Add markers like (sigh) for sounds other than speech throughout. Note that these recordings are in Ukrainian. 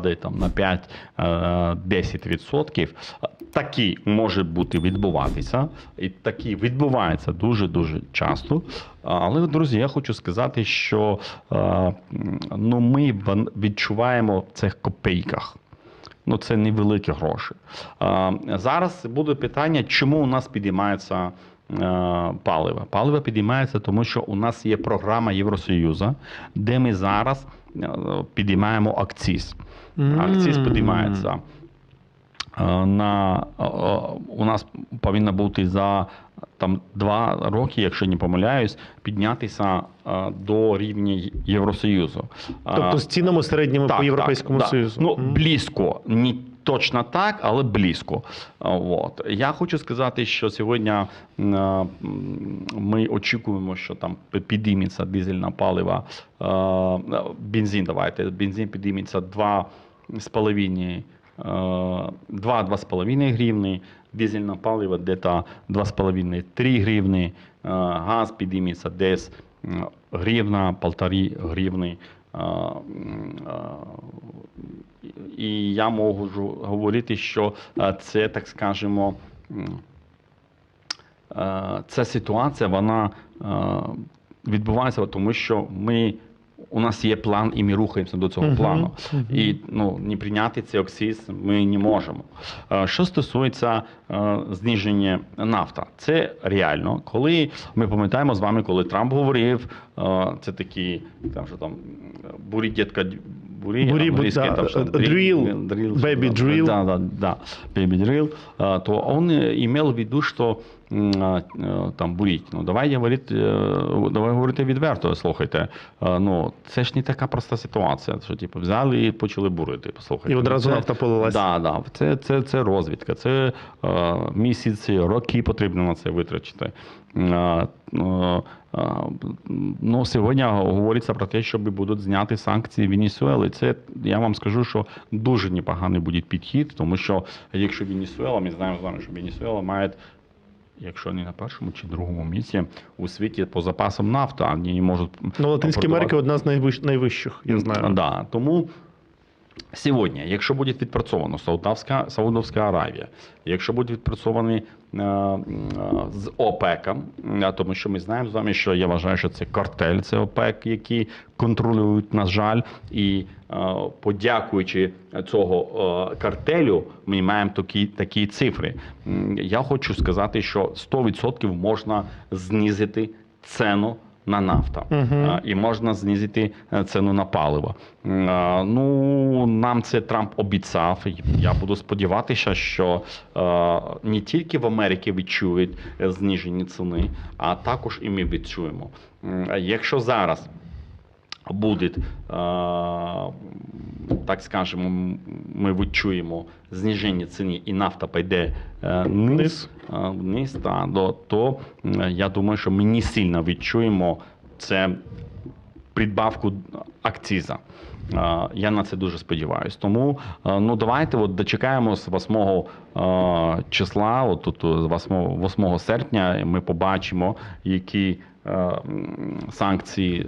там на 5-10%. Такі може бути відбуватися, і такі відбуваються дуже дуже часто. Але, друзі, я хочу сказати, що е, ну, ми відчуваємо в цих копійках. Ну, це невеликі гроші. Зараз буде питання, чому у нас підіймається е, паливо. Паливо підіймається, тому що у нас є програма Євросоюзу, де ми зараз е, підіймаємо акциз. Акциз підіймається. Е, На, у нас повинно бути за там, два роки, якщо не помиляюсь, піднятися до рівня Євросоюзу. Тобто з цінами середніми по Європейському да. Союзу. Ну, близько. Не точно так, але близько. От. Я хочу сказати, що сьогодні ми очікуємо, що там підійметься дизельне паливо, е, бензин, давайте, бензин підійметься 2,5 2-2,5 гривні, дизельне паливо десь 2,5-3 гривні, газ підійметься десь гривна, полтори гривні. І я можу говорити, що е, це, так скажемо, е, ця ситуація вона е, відбувається, тому що ми. У нас є план, і ми рухаємося до цього Мгм, плану. мгм. І ну, не прийняти цей оксиз ми не можемо. Що стосується е, зниження нафта, це реально. Коли ми пам'ятаємо з вами, коли Трамп говорив, е, це такі там що там бурі дітка бурі, Бурі, англійське, да, там, drill, drill, baby що, drill. Да, да, да, baby drill, е, то он имел в виду, що е, там буріть. Ну давай говорити, е, давай говорити відверто. Слухайте, е, ну це ж не така проста ситуація. Що типу взяли і почали бурити. Послухайте, І одразу ну, це- нафта полилась. Да, да, це, це, це розвідка, це е, місяці, роки потрібно на це витрачити. Е, е, ну, сьогодні говориться про те, щоб будуть зняти санкції Венесуели. Це я вам скажу, що дуже непоганий буде підхід, тому що якщо Венесуела, ми знаємо з вами, що Венесуела має. Якщо не на першому чи другому місці у світі по запасам нафти, а вони не можуть Ну, Латинська. Америка одна з найвищ... найвищих, я знаю. Да. Тому сьогодні, якщо буде відпрацьовано Саудовська, Саудовська Аравія, якщо буде відпрацьований е, е, з ОПЕКом, е, тому що ми знаємо з вами, що я вважаю, що це картель, це ОПЕК, які контролюють, на жаль, і е, подякуючи цього е, картелю, ми маємо такі, такі цифри. Я хочу сказати, що 100% можна знизити ціну на нафта. Мгм. А, і можна знизити е, ціну на паливо. Ну нам це Трамп обіцяв. Я буду сподіватися, що е, не тільки в Америці відчують е, зниження ціни, а також і ми відчуємо. Якщо зараз буде, е, так скажемо, ми відчуємо зниження ціни і нафта піде е, Е, вниз та, до, то я думаю, що ми не сильно відчуємо це придбавку акциза. Е, Я на це дуже сподіваюся. Тому е, ну давайте от дочекаємо з 8 е, числа, от тут з 8, 8 серпня, ми побачимо, які санкції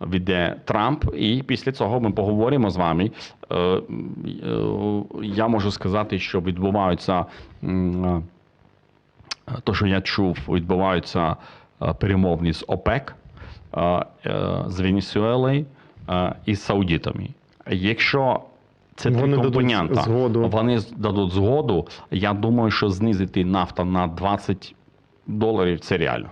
веде Трамп, і після цього ми поговоримо з вами. Я можу сказати, що відбуваються. То, що я чув, відбуваються е, перемовні з ОПЕК, е, е, з Венесуелою і з Саудітами. Якщо це три дадуть згоду. вони дадуть згоду, я думаю, що знизити нафта на 20 доларів це реально.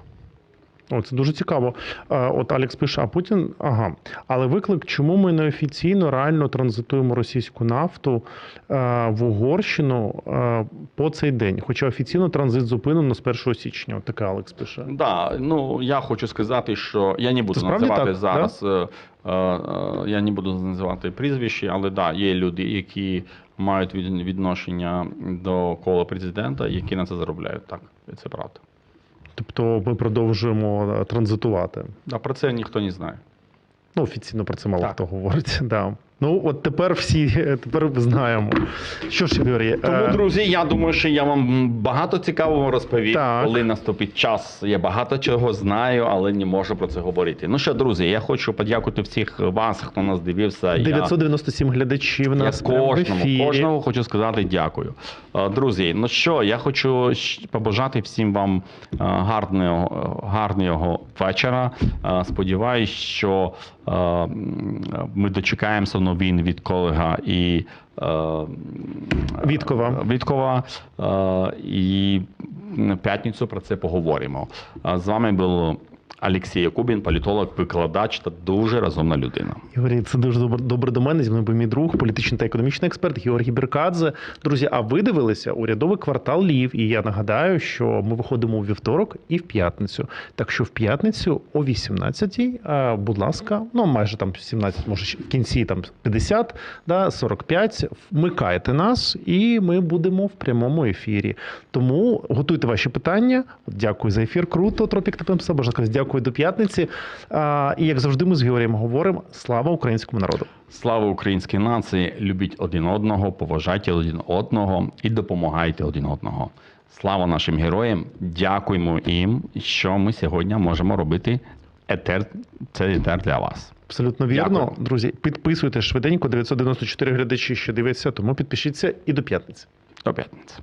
О, це дуже цікаво. Е, От Алекс пише, а Путін, ага. Але виклик, чому ми неофіційно реально транзитуємо російську нафту е, в Угорщину е, по цей день? Хоча офіційно транзит зупинено з 1 січня. От таке Алекс пише. Да, ну я хочу сказати, що я не буду Це називати так, зараз. е, Я не буду називати прізвища, але да, є люди, які мають від- відношення до кола президента, які на це заробляють. Так, це правда. Тобто ми продовжуємо е, транзитувати. А про це ніхто не знає. Ну, офіційно про це мало Так. хто говорить. (laughs) Да. Ну, от тепер всі тепер знаємо. Що ж, Юрій, Тому, е, друзі, я думаю, що я вам багато цікавого розповів. Так. Коли наступить час, я багато чого знаю, але не можу про це говорити. Ну що, друзі, я хочу подякувати всіх вас, хто нас дивився. Я- 997 глядачів Я нас прямо в кожному, ефірі. кожному хочу сказати дякую. Е, Друзі, ну що, я хочу побажати всім вам е, гарного, гарного вечора. Е, Сподіваюсь, що е, ми дочекаємося новин від колега і е, Віткова. Віткова. Е, І в п'ятницю про це поговоримо. Е, З вами був Олексій Якубін, політолог, викладач та дуже розумна людина. Ігорі, це дуже добре, добре до мене. Зі мною був мій друг, політичний та економічний експерт Георгій Беркадзе. Друзі, а ви дивилися урядовий квартал Лів. І я нагадаю, що ми виходимо у вівторок і в п'ятницю. Так що в п'ятницю о 18-й, будь ласка, ну майже там 17, може в кінці там 50, да, 45, вмикайте нас, і ми будемо в прямому ефірі. Тому готуйте ваші питання. Дякую за ефір. Круто, Тропік. Можна сказати, дякую до п'ятниці. А, і як завжди, ми з Георгієм говоримо: слава українському народу! Слава українській нації! Любіть один одного, поважайте один одного і допомагайте один одного. Слава нашим героям! Дякуємо їм, що ми сьогодні можемо робити етер. Це етер для вас. Абсолютно вірно, Дякую. друзі. Підписуйтесь швиденько. 994 глядачі ще дивляться, тому підпишіться і до п'ятниці. До п'ятниці.